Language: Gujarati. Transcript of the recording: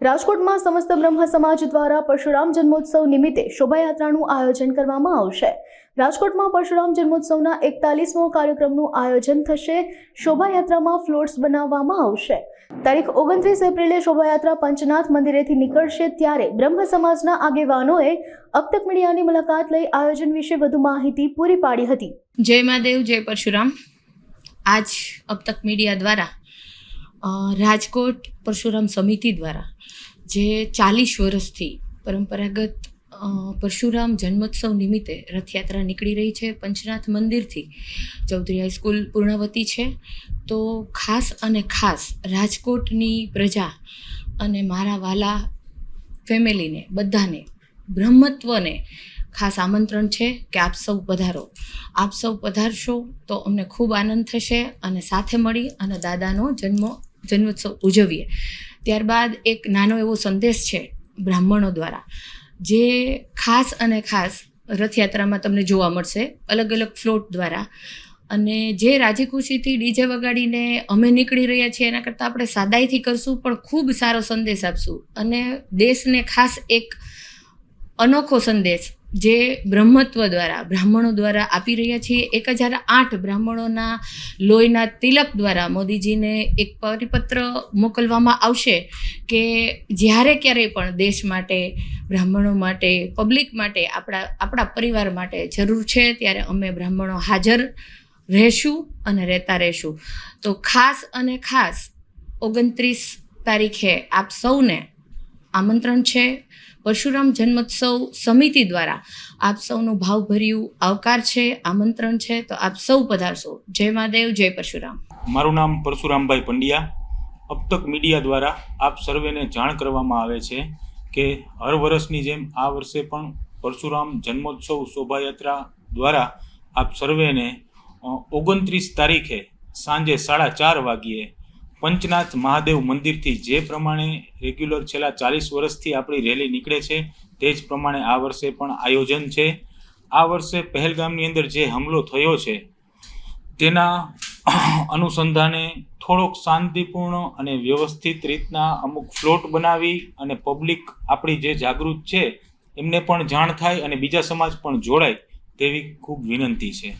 રાજકોટમાં સમસ્ત બ્રહ્મ સમાજ દ્વારા પરશુરામ જન્મોત્સવ નિમિત્તે શોભાયાત્રાનું આયોજન કરવામાં આવશે. રાજકોટમાં પરશુરામ જન્મોત્સવના એકતાલીસમો કાર્યક્રમનું આયોજન થશે. શોભાયાત્રામાં ફ્લોટ્સ બનાવવામાં આવશે. તારીખ ઓગણત્રીસ એપ્રિલે શોભાયાત્રા પંચનાથ મંદિરેથી નીકળશે ત્યારે બ્રહ્મ સમાજના આગેવાનોએ અબતક મીડિયાની મુલાકાત લઈ આયોજન વિશે વધુ માહિતી પૂરી પાડી હતી. જય મહાદેવ, જય પરશુરામ. આજ અબતક મીડિયા દ્વારા રાજકોટ પરશુરામ સમિતિ દ્વારા, જે ચાલીસ વર્ષથી પરંપરાગત પરશુરામ જન્મોત્સવ નિમિત્તે રથયાત્રા નીકળી રહી છે. પંચનાથ મંદિરથી ચૌધરી હાઈસ્કૂલ પૂર્ણાવતી છે. તો ખાસ અને ખાસ રાજકોટની પ્રજા અને મારા વાલા ફેમિલીને બધાને બ્રહ્મત્વને ખાસ આમંત્રણ છે કે આપ સૌ પધારો. આપ સૌ પધારશો તો અમને ખૂબ આનંદ થશે અને સાથે મળી અને દાદાનો જન્મ જન્મોત્સવ ઉજવીએ. ત્યારબાદ એક નાનો એવો સંદેશ છે બ્રાહ્મણો દ્વારા, જે ખાસ અને ખાસ રથયાત્રામાં તમને જોવા મળશે અલગ અલગ ફ્લોટ દ્વારા. અને જે રાજી ખુશીથી ડીજે વગાડીને અમે નીકળી રહ્યા છીએ એના કરતાં આપણે સાદાઈથી કરશું, પણ ખૂબ સારો સંદેશ આપશું. અને દેશને ખાસ એક અનોખો સંદેશ જે બ્રહ્મત્વ દ્વારા, બ્રાહ્મણો દ્વારા આપી રહ્યા છીએ. એક હજાર આઠ બ્રાહ્મણોના લોહીના તિલક દ્વારા મોદીજીને એક પરિપત્ર મોકલવામાં આવશે કે જ્યારે ક્યારેય પણ દેશ માટે, બ્રાહ્મણો માટે, પબ્લિક માટે, આપણા આપણા પરિવાર માટે જરૂર છે, ત્યારે અમે બ્રાહ્મણો હાજર રહેશું અને રહેતા રહેશું. તો ખાસ અને ખાસ ઓગણત્રીસ તારીખે આપ સૌને આમંત્રણ છે. પરશુરામ જન્મોત્સવ સમિતિ દ્વારા આપ સૌનું ભાવભર્યું આવકાર છે, આમંત્રણ છે. તો આપ સૌ પધારશો. જય મહાદેવ, જય પરશુરામ. મારું નામ પરશુરામભાઈ પંડ્યા. અબતક મીડિયા દ્વારા આપ સર્વેને જાણ કરવામાં આવે છે કે હર વર્ષની જેમ આ વર્ષે પણ પરશુરામ જન્મોત્સવ શોભાયાત્રા દ્વારા આપ સર્વેને ઓગણત્રીસ તારીખે સાંજે સાડા ચાર વાગ્યે પંચનાથ મહાદેવ મંદિરથી જે પ્રમાણે રેગ્યુલર છેલ્લા ચાલીસ વર્ષથી આપણી રેલી નીકળે છે, તે જ પ્રમાણે આ વર્ષે પણ આયોજન છે. આ વર્ષે પહેલગામની અંદર જે હુમલો થયો છે, તેના અનુસંધાને થોડોક શાંતિપૂર્ણ અને વ્યવસ્થિત રીતના અમુક ફ્લોટ બનાવી અને પબ્લિક આપણી જે જાગૃત છે, એમને પણ જાણ થાય અને બીજા સમાજ પણ જોડાય, તેવી ખૂબ વિનંતી છે.